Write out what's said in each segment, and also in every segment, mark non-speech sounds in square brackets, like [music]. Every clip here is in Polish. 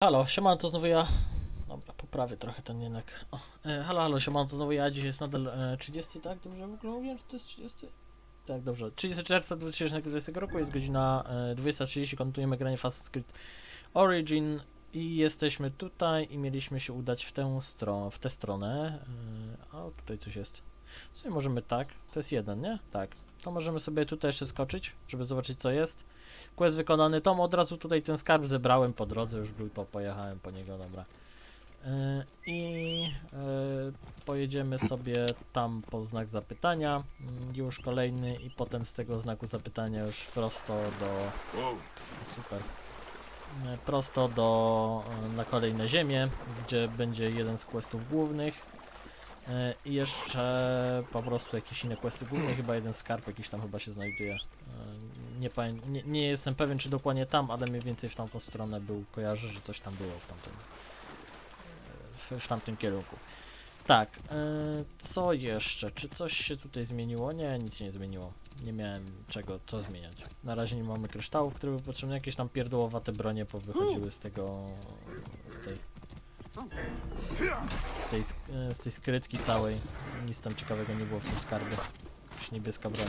Halo, siemano, to znowu ja. Dobra, poprawię trochę ten jednak. O, e, halo, halo, siemano, to znowu ja. Dzisiaj jest nadal e, 30, tak? Dobrze w ogóle mówię, że to jest 30? Tak, dobrze. 30 czerwca 2020 roku jest godzina e, 20.30, kontynuujemy granie Assassin's Creed Origin i jesteśmy tutaj i mieliśmy się udać w tę stronę, w tę stronę. E, a tutaj coś jest. W sumie możemy tak, to jest jeden, nie? Tak. To możemy sobie tutaj jeszcze skoczyć, żeby zobaczyć co jest. Quest wykonany, Tom od razu tutaj ten skarb zebrałem po drodze, już był to, pojechałem po niego, dobra. Yy, I yy, pojedziemy sobie tam po znak zapytania, mm, już kolejny i potem z tego znaku zapytania już prosto do... Super. Yy, Prosto do, na kolejne ziemię, gdzie będzie jeden z questów głównych. Yy, I jeszcze po prostu jakieś inne questy główne, chyba jeden skarb jakiś tam chyba się znajduje. Yy, Nie, nie, nie jestem pewien czy dokładnie tam, ale mniej więcej w tamtą stronę był, kojarzę, że coś tam było w tamtym, yy, w, w tamtym kierunku. Tak, co jeszcze? Czy coś się tutaj zmieniło? Nie, nic się nie zmieniło. Nie miałem czego, co zmieniać. Na razie nie mamy kryształów, które były potrzebne. Jakieś tam pierdołowate bronie powychodziły z tego, z tej, z tej, yy, z tej skrytki całej. Nic tam ciekawego nie było w tym skarbie. Jakaś niebieska broń.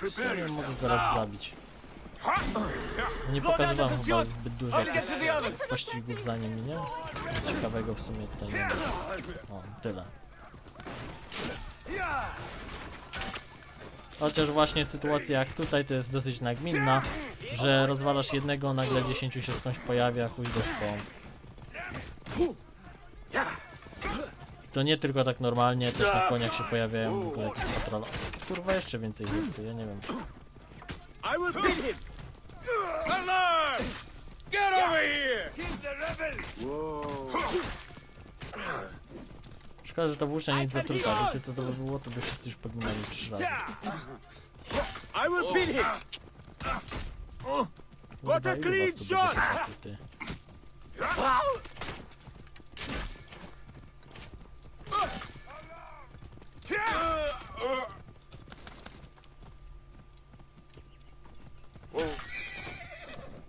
I've mogę go raz zabić. Nie pokazywałem chyba zbyt dużo pościgów za nimi, nie? Nic ciekawego w sumie tutaj nie ma. O, tyle. Chociaż właśnie sytuacja jak tutaj to jest dosyć nagminna, że rozwalasz jednego, nagle 10 się skądś pojawia, chuj do swąd. I to nie tylko tak normalnie, też na koniach się pojawiają w ogóle jakieś patrole. Kurwa, jeszcze więcej jest, tu, ja nie wiem. Get over here! Keep the rebel! Szkoda, że to włócznia nic zatruta. Wiecie co to by było? To by wszyscy już poginęli trzy razy. I will beat him. What a clean shot!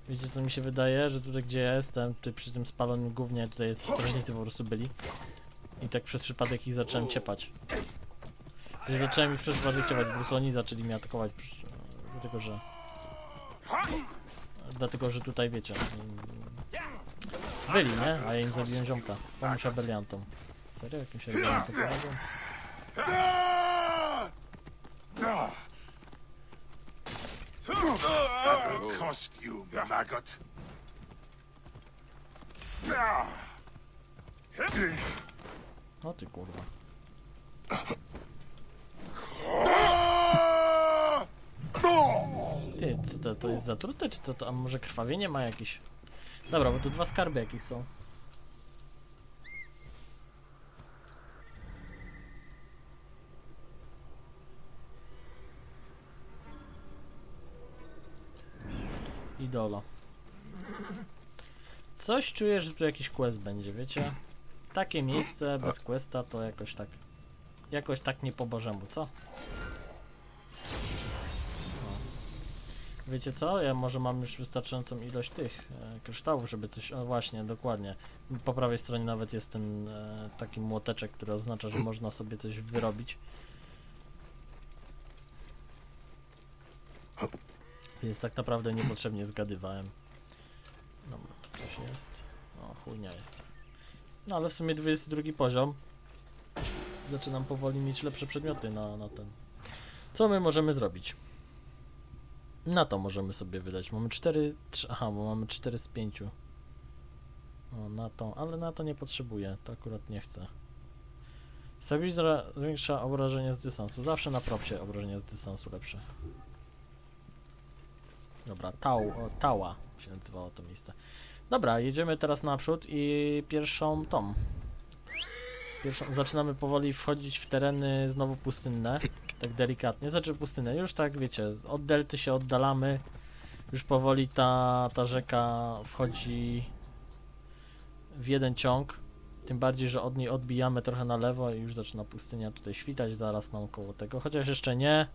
Wiecie co mi się wydaje? Że tutaj gdzie ja jestem, tutaj przy tym spalonym głównie, tutaj strażnicy po prostu byli. I tak przez przypadek ich zacząłem ciepać. Coś zacząłem ich przez przypadek ciepać, po oni zaczęli mnie atakować, dlatego że... Dlatego, że tutaj wiecie... Byli, nie? A ja im zabiłem ziomka. Pomóż rebeliantom. Serio? Jakimś rebeliantom pomogłem? Cost you, maggot. O ty kurwa. Ty, co to, to jest zatrute, czy co to? A może krwawienie ma jakieś? Dobra, bo tu dwa skarby jakieś są. Idolo. Coś czuję, że tu jakiś quest będzie, wiecie? Takie miejsce bez questa to jakoś tak... Jakoś tak nie po bożemu, co? Wiecie co? Ja może mam już wystarczającą ilość tych e, kryształów, żeby coś... O właśnie, dokładnie. Po prawej stronie nawet jest ten e, taki młoteczek, który oznacza, że można sobie coś wyrobić. Więc tak naprawdę niepotrzebnie zgadywałem. Dobra, tu coś jest. O, chujnia jest. No ale w sumie 22 poziom. Zaczynam powoli mieć lepsze przedmioty na, na ten. Co my możemy zrobić? Na to możemy sobie wydać. Mamy 4. 3, aha, bo mamy 4 z 5. O, na to, ale na to nie potrzebuję. To akurat nie chcę. Stabilizera zwiększa obrażenia z dystansu. Zawsze na propsie obrażenia z dystansu lepsze. Dobra, tau, o, Tała się nazywało to miejsce. Dobra, jedziemy teraz naprzód i pierwszą tą. Pierwszą, zaczynamy powoli wchodzić w tereny znowu pustynne, tak delikatnie, znaczy pustynne, już tak wiecie, od delty się oddalamy, już powoli ta, ta rzeka wchodzi w jeden ciąg, tym bardziej, że od niej odbijamy trochę na lewo i już zaczyna pustynia tutaj świtać zaraz naokoło tego, chociaż jeszcze nie,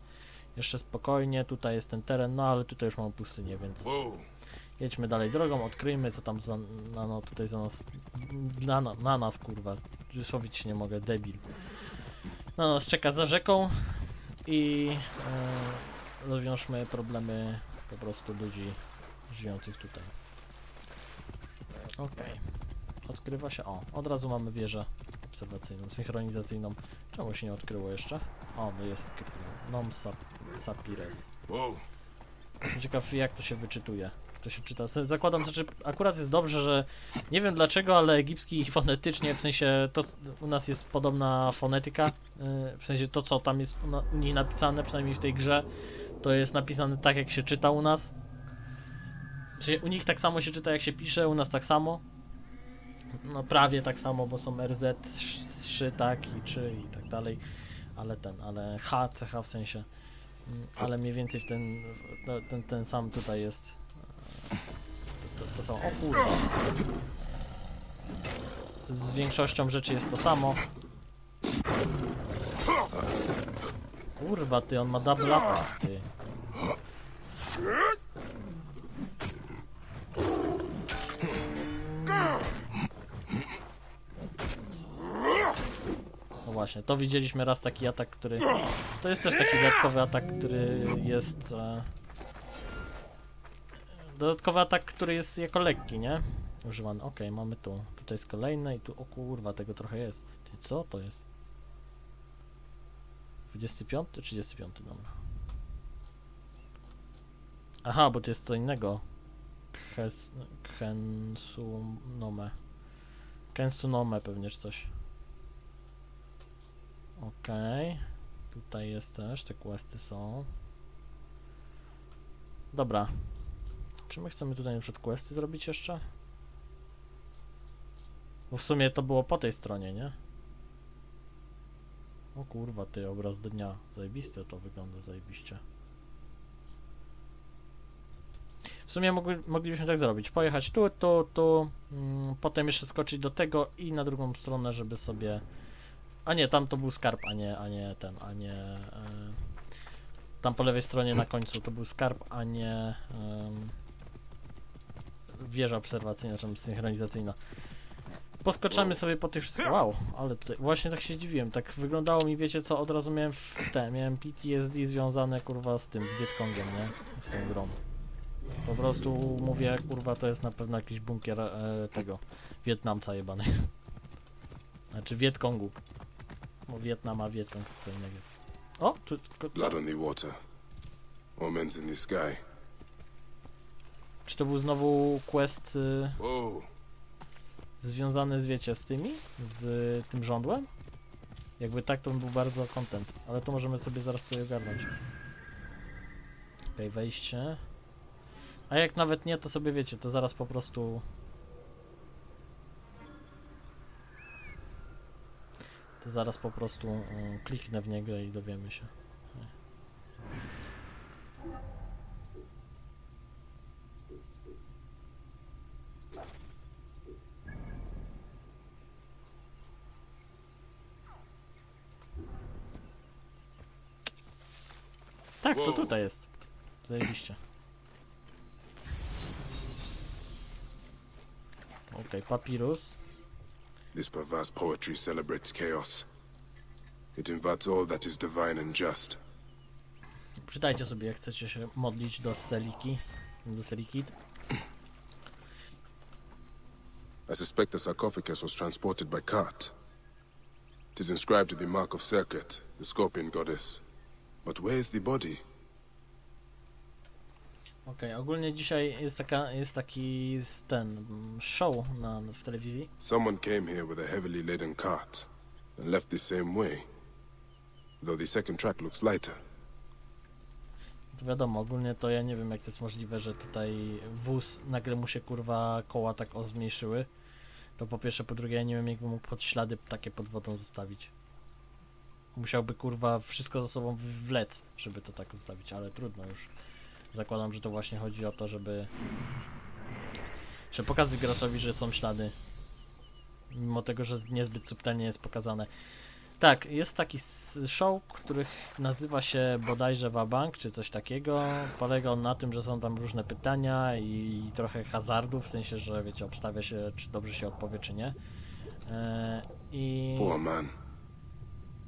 Jeszcze spokojnie, tutaj jest ten teren, no ale tutaj już mamy pustynię, więc. Jedźmy dalej drogą, odkryjmy co tam za, na, no, tutaj za nas, na, na, na nas kurwa, wysłowić się nie mogę, debil. Na nas czeka za rzeką i e, rozwiążmy problemy po prostu ludzi żyjących tutaj. Okej. Odkrywa się. O, od razu mamy wieżę obserwacyjną, synchronizacyjną. Czemu się nie odkryło jeszcze? O, no jest odkryte. Nom sap, sapires. Whoa. Jestem ciekaw, jak to się wyczytuje. To się czyta. Zakładam, znaczy, akurat jest dobrze, że nie wiem dlaczego, ale egipski fonetycznie, w sensie to u nas jest podobna fonetyka. yy, W sensie to, co tam jest u nich napisane, przynajmniej w tej grze, to jest napisane tak, jak się czyta u nas. Sensie u nich tak samo się czyta, jak się pisze, u nas tak samo. No prawie tak samo, bo są RZ, sz- szy, tak i czy i tak dalej. Ale ten, ale H, CH w sensie. Mm, Ale mniej więcej w- ten, ten, ten sam tutaj jest. To, to, to samo. O kurwa. Z większością rzeczy jest to samo. Kurwa ty, on ma double attack, ty. No właśnie, to widzieliśmy raz taki atak, który... To jest też taki dodatkowy atak, który jest... E... Dodatkowy atak, który jest jako lekki, nie? Używany. Okej, mamy tu. Tutaj jest kolejne i tu... O kurwa, tego trochę jest. Ty, co to jest? 25? 35, dobra. Aha, bo to jest co innego. Ches... Kensunome. Kensunome pewnie czy coś. Okej. Tutaj jest też, te questy są. Dobra. Czy my chcemy tutaj na przykład questy zrobić jeszcze? Bo w sumie to było po tej stronie, nie? O kurwa, ty, obraz dnia. Zajebiste to wygląda, zajebiście. W sumie mogli, moglibyśmy tak zrobić. Pojechać tu, tu, tu. Mm, potem jeszcze skoczyć do tego i na drugą stronę, żeby sobie... A nie, tam to był skarb, a nie, a nie ten, a nie... E, tam po lewej stronie na końcu to był skarb, a nie... em, wieża obserwacyjna, czy tam synchronizacyjna. Poskoczamy sobie po tych wszystkich. Wow, ale tutaj właśnie tak się dziwiłem. Tak wyglądało mi, wiecie co, od razu miałem w te, miałem PTSD związane kurwa z tym, z Wietkongiem, nie? Z tą grą. Po prostu mówię, kurwa, to jest na pewno jakiś bunkier e, tego Wietnamca jebany. [laughs] Znaczy Wietkongu. Bo Wietnam a Wietkong co innego jest. O, tu, co? Blood on the water. Omens in the sky. Czy to był znowu quest y, Whoa. związany z, wiecie, z tymi? Z tym żądłem? Jakby tak, to bym był bardzo content. Ale to możemy sobie zaraz tutaj ogarnąć. Okej, wejście. A jak nawet nie, to sobie wiecie, to zaraz po prostu... To zaraz po prostu mm, kliknę w niego i dowiemy się. Tak, to tutaj jest. Zajebiście. Okej, papirus. This perverse poetry celebrates chaos. It invites all that is divine and just. Czytajcie sobie, jak chcecie się modlić do Seliki. Do Selikid. I suspect the sarcophagus was transported by cart. It is inscribed with the mark of Serket, the scorpion goddess. But where is the body? Okej, ogólnie dzisiaj jest taka, jest taki ten mm, show na, w telewizji. Someone came here with a heavily laden cart and left the same way. Though the second track looks lighter. To wiadomo, ogólnie to ja nie wiem jak to jest możliwe, że tutaj wóz, nagle mu się kurwa koła tak o zmniejszyły. To po pierwsze, po drugie ja nie wiem jakby mógł pod ślady takie pod wodą zostawić. Musiałby kurwa wszystko ze sobą wlec, żeby to tak zostawić, ale trudno już. Zakładam, że to właśnie chodzi o to, żeby... Żeby pokazać graczowi, że są ślady. Mimo tego, że niezbyt subtelnie jest pokazane. Tak, jest taki show, który nazywa się bodajże Wabank, czy coś takiego. Polega on na tym, że są tam różne pytania i trochę hazardu, w sensie, że wiecie, obstawia się, czy dobrze się odpowie, czy nie. E, I Poor man.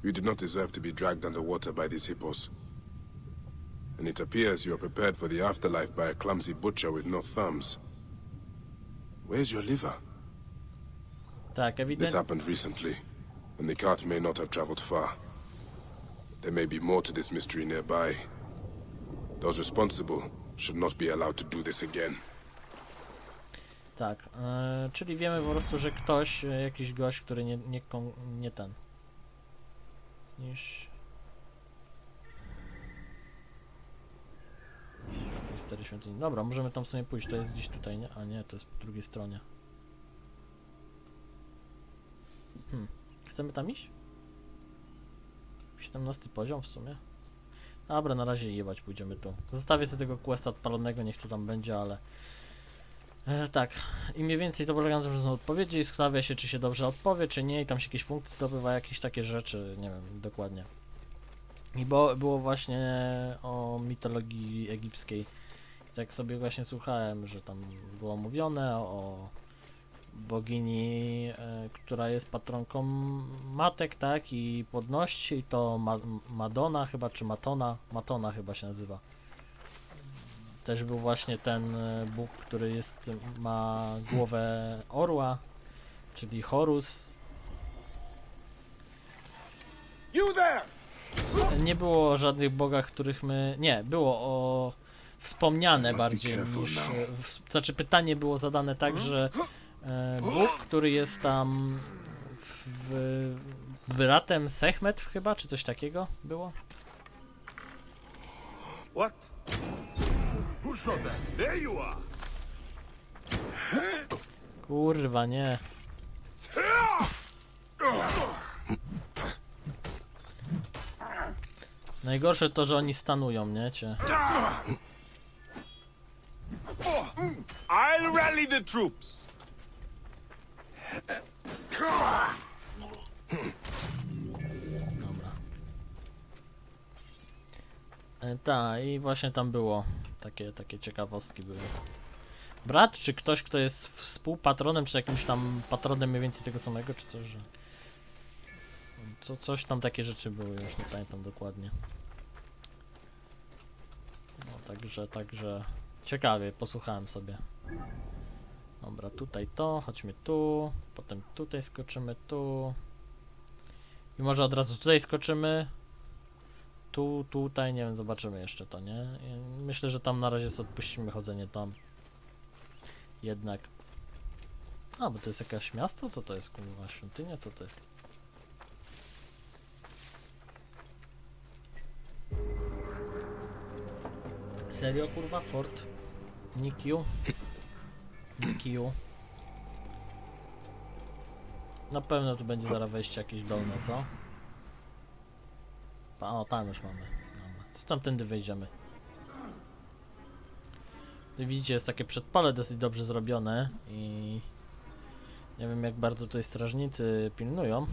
You did not deserve to be dragged underwater by these hippos. And it appears you are prepared for the afterlife by a clumsy butcher with no thumbs. Where's your liver? tak, This ewidentnie. happened recently, and the cart may not have traveled far. There may be more to this mystery nearby. Those responsible should not be allowed to do this again. Tak, e, czyli wiemy po prostu, że ktoś, e, jakiś gość, który nie, nie, nie ten. Zniszcz. Mistery świątyni. Dobra, możemy tam w sumie pójść. To jest gdzieś tutaj, nie? A nie, to jest po drugiej stronie. Hmm. Chcemy tam iść? 17 poziom w sumie. Dobra, na razie jebać pójdziemy tu. Zostawię sobie tego questa odpalonego, niech to tam będzie, ale... E, tak, i mniej więcej to polega na tym, że są odpowiedzi, stawia się, czy się dobrze odpowie, czy nie, i tam się jakieś punkty zdobywa, jakieś takie rzeczy, nie wiem dokładnie. I bo, było właśnie o mitologii egipskiej. I tak sobie właśnie słuchałem, że tam było mówione o bogini, e, która jest patronką matek, tak, i płodności, i to Ma Madonna chyba, czy Matona, Matona chyba się nazywa. Też był właśnie ten e, Bóg, który jest, ma głowę orła, czyli Horus. You there! Nie było o żadnych bogach, których my. Nie, było o wspomniane bardziej niż. W, znaczy pytanie było zadane tak, że e, Bóg, który jest tam w, w, bratem Sechmet chyba, czy coś takiego było? What? Kurwa, nie. Najgorsze to, że oni stanują, nie? Cię. I'll rally the troops! Dobra. E, tak, i właśnie tam było. Takie, takie ciekawostki były. Brat, czy ktoś, kto jest współpatronem, czy jakimś tam patronem mniej więcej tego samego, czy coś, że... Co, coś tam takie rzeczy były, już nie pamiętam dokładnie. No, także, także... Ciekawie, posłuchałem sobie. Dobra, tutaj to, chodźmy tu, potem tutaj skoczymy, tu. I może od razu tutaj skoczymy. Tu, tutaj, nie wiem, zobaczymy jeszcze to, nie? Myślę, że tam na razie sobie odpuścimy chodzenie tam. Jednak. A, bo to jest jakieś miasto? Co to jest, kurwa? Świątynia? Co to jest? Serio, kurwa? Fort? Nikiu? Nikiu? Na pewno tu będzie zaraz wejście jakieś dolne, co? O, tam już mamy. Dobra. To tamtędy wejdziemy. Widzicie, jest takie przedpole dosyć dobrze zrobione i nie wiem jak bardzo tutaj strażnicy pilnują.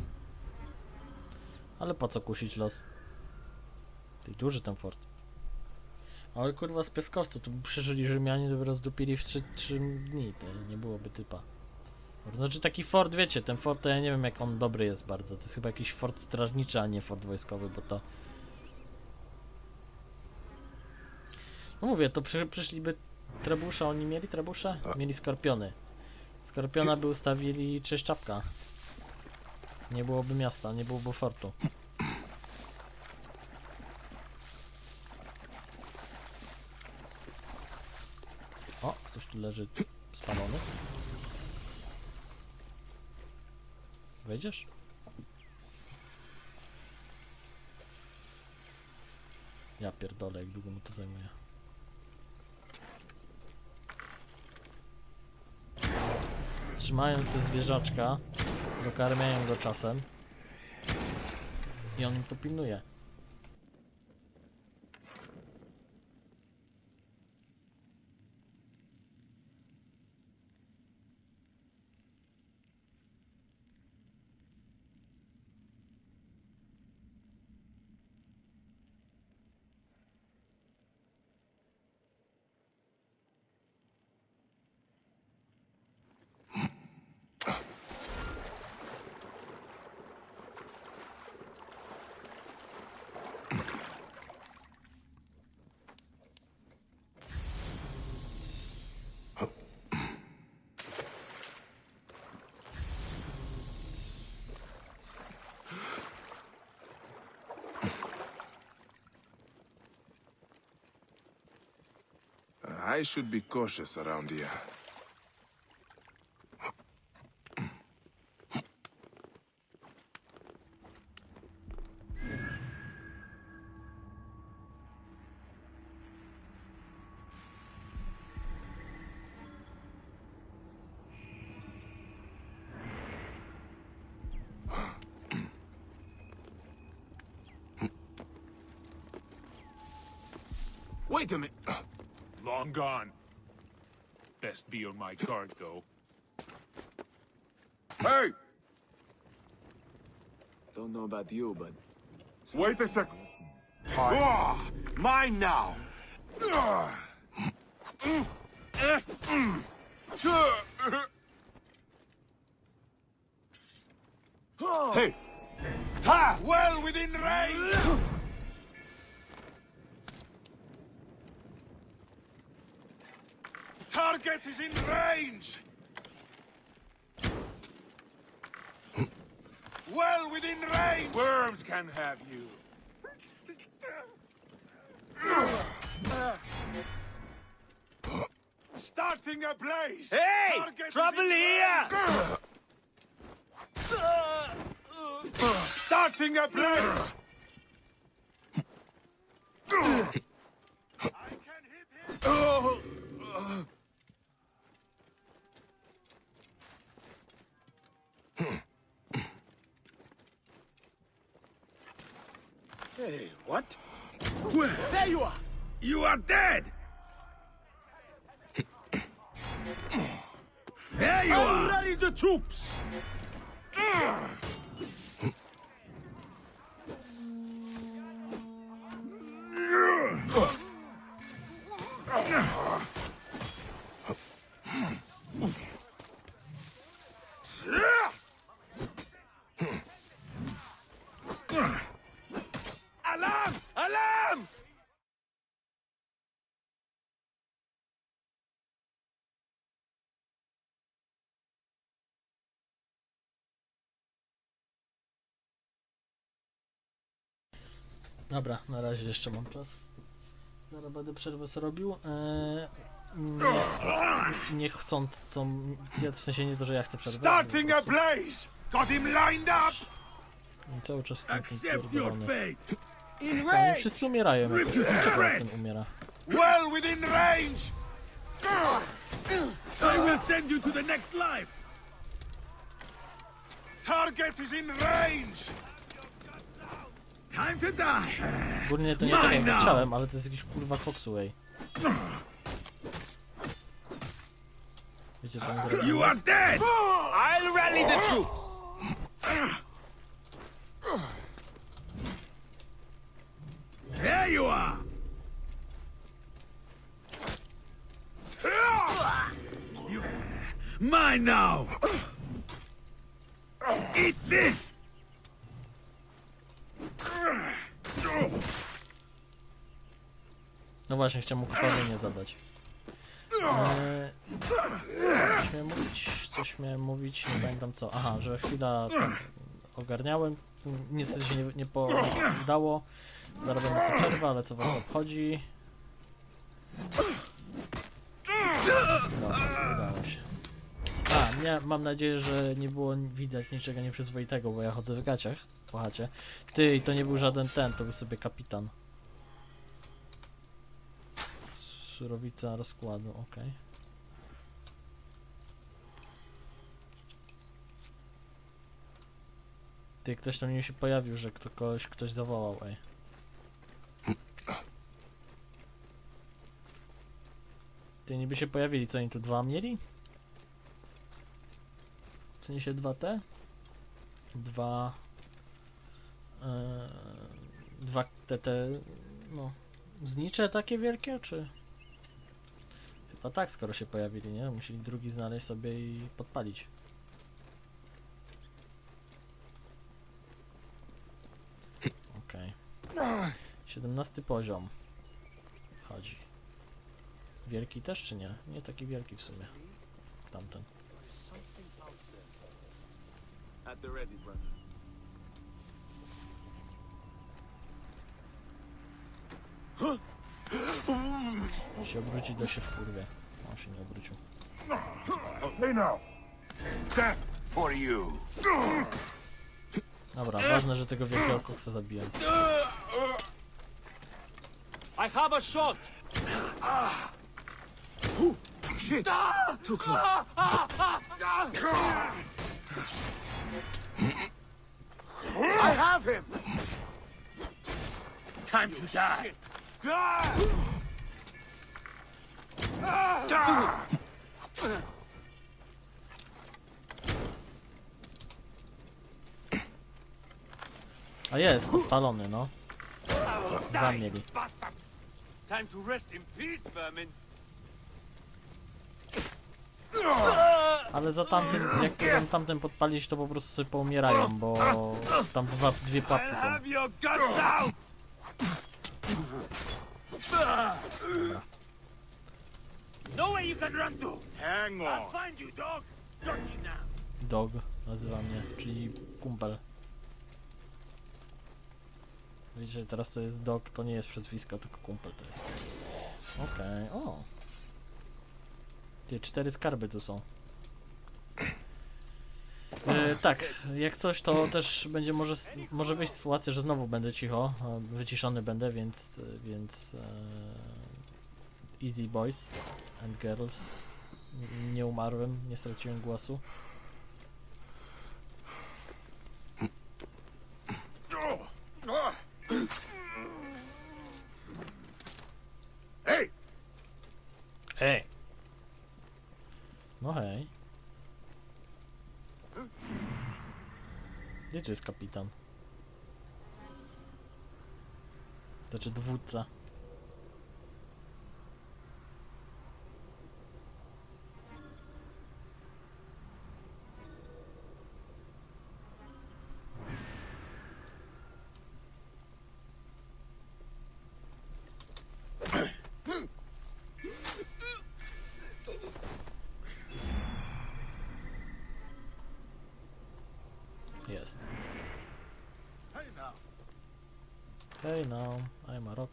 Ale po co kusić los? Ty duży ten fort. Ale kurwa z piaskowca, tu by przeżyli Rzymianie, to by rozdupili w 3, 3 dni, to nie byłoby typa. Znaczy taki fort, wiecie, ten fort to ja nie wiem jak on dobry jest bardzo. To jest chyba jakiś fort strażniczy, a nie fort wojskowy, bo to... No mówię, to przy, przyszliby trebusze, oni mieli trebusze? Mieli skorpiony. Skorpiona by ustawili cześć czapka. Nie byłoby miasta, nie byłoby fortu. O, ktoś tu leży spalony. Wejdziesz? Ja pierdolę, jak długo mu to zajmuje. Trzymając ze zwierzaczka, dokarmiają go czasem i on im to pilnuje. I should be cautious around here. Wait a minute. Long gone. Best be on my guard, though. Hey! Don't know about you, but Wait a second. Ah, mine now. Hey! Ta! Well within range! Target is in range! Well within range! Worms can have you. Starting a blaze! Hey! Target Trouble here! Starting a blaze! Hey, what? There you are! You are dead! [coughs] There you are! Rally the troops! Dobra, na razie jeszcze mam czas. Zaraz będę przerwę sobie robił. Eee, nie, nie chcąc, co... Ja, w sensie nie to, że ja chcę przerwę. Starting a blaze! Got him lined up! Cały czas jestem tym pierdolony. Oni wszyscy umierają jakoś. Dlaczego ten umiera? Well within range! I will send you to the next life! Target is in range! Time to die! Ogólnie to nie tak jak Mine now! chciałem, ale to jest jakiś kurwa koksułej. Wiecie co on zrobił? You are dead! I'll rally the troops. There you are! Mine now! Eat this! No właśnie, chciałem mu krwawienie zadać. Eee, coś miałem mówić, coś miałem mówić, nie pamiętam co. Aha, że chwila tam ogarniałem, niestety się nie, nie. Zaraz będę sobie przerwę, ale co was obchodzi? Dobra, udało się. A, nie, mam nadzieję, że nie było widać niczego nieprzyzwoitego, bo ja chodzę w gaciach po chacie. Ty, to nie był żaden ten, to był sobie kapitan. Surowica rozkładu, ok. Ty, ktoś tam mi się pojawił, że kto, ktoś zawołał, ej. Ty, niby się pojawili, co oni tu dwa mieli? W sensie dwa te? Dwa... e, dwa te, te, no, Znicze takie wielkie, czy? Chyba tak, skoro się pojawili, nie? Musieli drugi znaleźć sobie i podpalić. Okej. 17 poziom. Chodzi. Wielki też, czy nie? Nie taki wielki w sumie. Tamten. At brother. Jak się obróci, to się wkurwie. On się nie obrócił. Now. Death for you. Dobra, ważne, że tego wielkiego koksa zabiłem. I have a shot. Shit. Too close. I have him. Time to die. A jest, podpalony, no. Dwa mieli. Time to rest in peace, vermin. Ale za tamtym, jak próbują tamten podpalić, to po prostu sobie poumierają, bo tam dwa, dwie I'll są. have out. Nowhere you can run to. Hang on. I'll find you, dog. Dirty now. Dog nazywa mnie, czyli kumpel. Widzicie, teraz to jest dog, to nie jest przezwisko, tylko kumpel to jest. Okej, o. Tie cztery skarby tu są. E, tak, jak coś to też będzie może, s- może wyjść sytuacja, że znowu będę cicho, e, wyciszony będę, więc, więc e, easy boys and girls. N- Nie umarłem, nie straciłem głosu. Hey, Hej! No hej. Gdzie tu jest kapitan? Znaczy dowódca.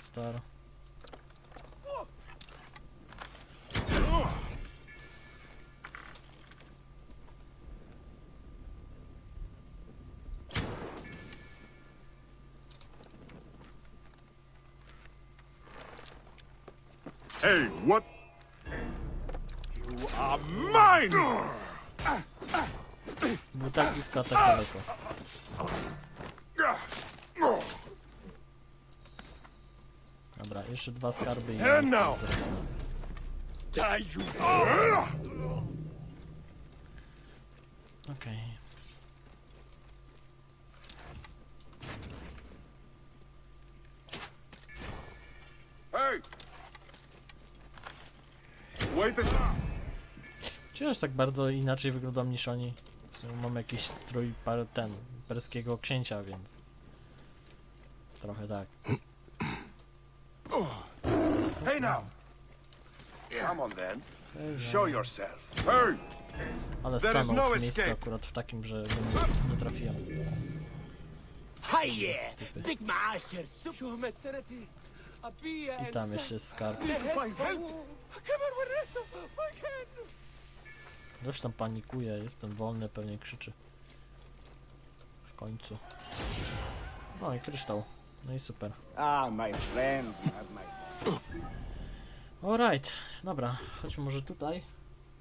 Rockstar. Hey, what? You are mine. Był tak blisko, tak daleko. Dobra, jeszcze dwa skarby i Hell jest no! zrobione. Die, you. Okej. Hey! Wait a... Czy aż tak bardzo inaczej wyglądam niż oni? Mam jakiś strój par ten, perskiego księcia, więc... Trochę tak. Now. Come on then. Show yourself. Hey! Ale There is stanął no w miejscu escape. akurat w takim, że go nie, nie trafiłem. Hiya! Big I tam jeszcze jest skarb. Ktoś tam panikuje, jestem wolny, pewnie krzyczy. W końcu. No i kryształ. No i super. Ah, my friends, my. Alright, dobra, chodźmy może tutaj.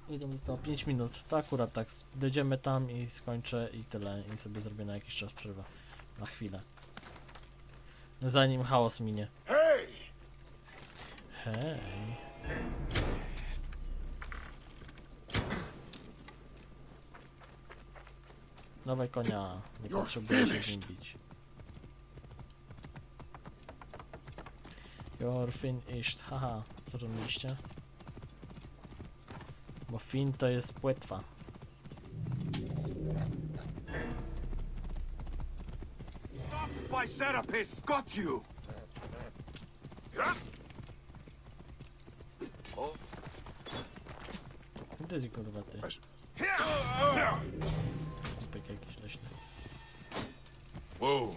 Ile zostało? 5 minut. To akurat tak, dojdziemy tam i skończę i tyle. I sobie zrobię na jakiś czas przerwę. Na chwilę. Zanim chaos minie. Hey. Hej. Dawaj konia, nie potrzebuję się z nim bić. You're finished, haha, co robiliście? Bo fin to jest płetwa. Serapis, got you. Gdzie ty kurwa ty? Zbyk jakiś leśny. Whoa.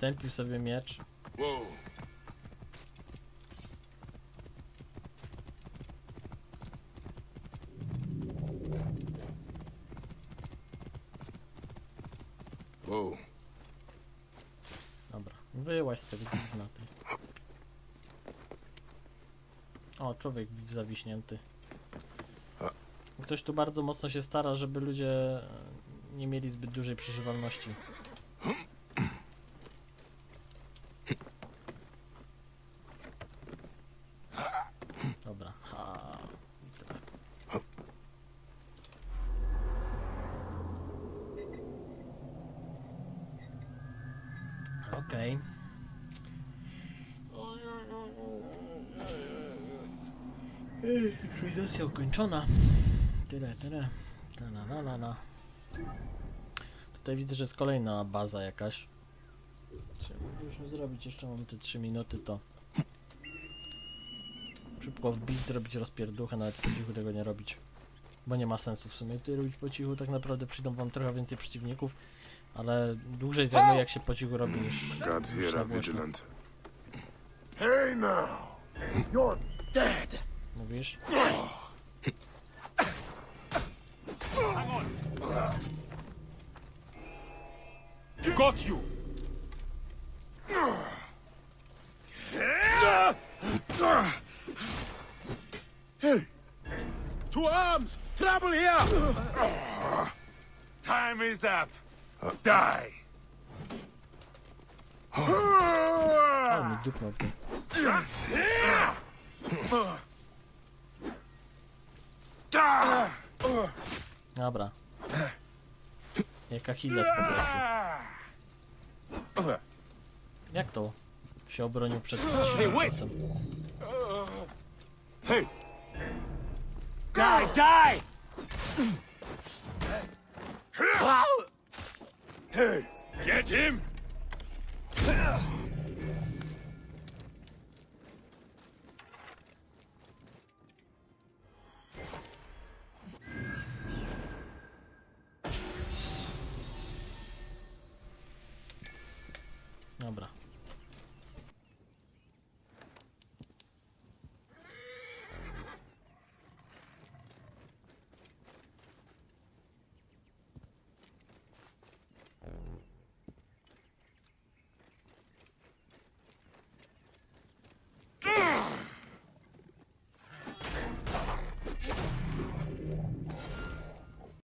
Stępił sobie miecz. Whoa. Whoa. Dobra, wyłaź z tego gówna ty. O, człowiek zawiśnięty. Ktoś tu bardzo mocno się stara, żeby ludzie nie mieli zbyt dużej przeżywalności. Dobra. Ha. i tyle. Okej. Ej, Synchronizacja ukończona. Tyle, tyle. La, la, la, la. Tutaj widzę, że jest kolejna baza jakaś. Co moglibyśmy zrobić? Jeszcze mam te 3 minuty, to... Szybko wbić, zrobić rozpierduchę, nawet po cichu tego nie robić. Bo nie ma sensu w sumie tutaj robić po cichu, tak naprawdę przyjdą wam trochę więcej przeciwników, ale dłużej zajmuje jak się po cichu robi niż... Vigilant. Hey now! You're dead! Mówisz? Got you! To arms! Trouble here! Time is up! Die! Mi dupnął ty. Dobra. Jak Achilles po prostu. Jak to się obronił przed ciosem? Hey! Die, die! Hey! Get him!